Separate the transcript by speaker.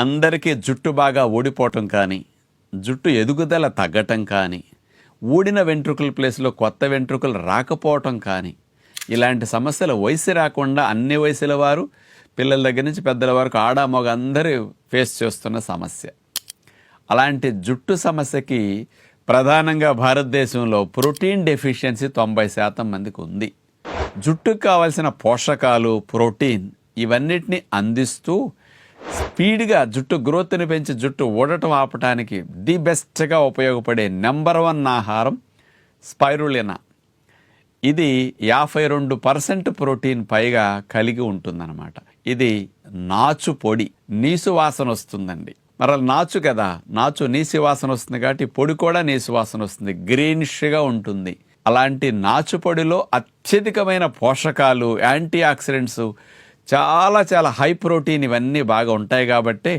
Speaker 1: అందరికీ జుట్టు బాగా ఊడిపోవటం కానీ జుట్టు ఎదుగుదల తగ్గటం కానీ ఊడిన వెంట్రుకల ప్లేస్లో కొత్త వెంట్రుకలు రాకపోవటం కానీ ఇలాంటి సమస్యలు వయసు రాకుండా అన్ని వయసుల వారు పిల్లల దగ్గర నుంచి పెద్దల వరకు ఆడ మగ అందరూ ఫేస్ చేస్తున్న సమస్య. అలాంటి జుట్టు సమస్యకి ప్రధానంగా భారతదేశంలో ప్రోటీన్ డెఫిషియన్సీ తొంభై శాతం మందికి ఉంది. జుట్టుకు కావలసిన పోషకాలు ప్రోటీన్ ఇవన్నిటిని అందిస్తూ స్పీడ్గా జుట్టు గ్రోత్ని పెంచి జుట్టు ఊడటం ఆపటానికి ది బెస్ట్గా ఉపయోగపడే నెంబర్ వన్ ఆహారం స్పైరులినా. ఇది యాభై రెండు పర్సెంట్ ప్రోటీన్ పైగా కలిగి ఉంటుందన్నమాట. ఇది నాచు పొడి నీసు వాసన వస్తుందండి. మరల నాచు కదా నాచు నీసి వాసన వస్తుంది కాబట్టి పొడి కూడా నీసు వాసన వస్తుంది గ్రీనిష్గా ఉంటుంది. అలాంటి నాచు పొడిలో అత్యధికమైన పోషకాలు యాంటీ ఆక్సిడెంట్స్ చాలా చాలా హై ప్రోటీన్ ఇవన్నీ బాగా ఉంటాయి కాబట్టి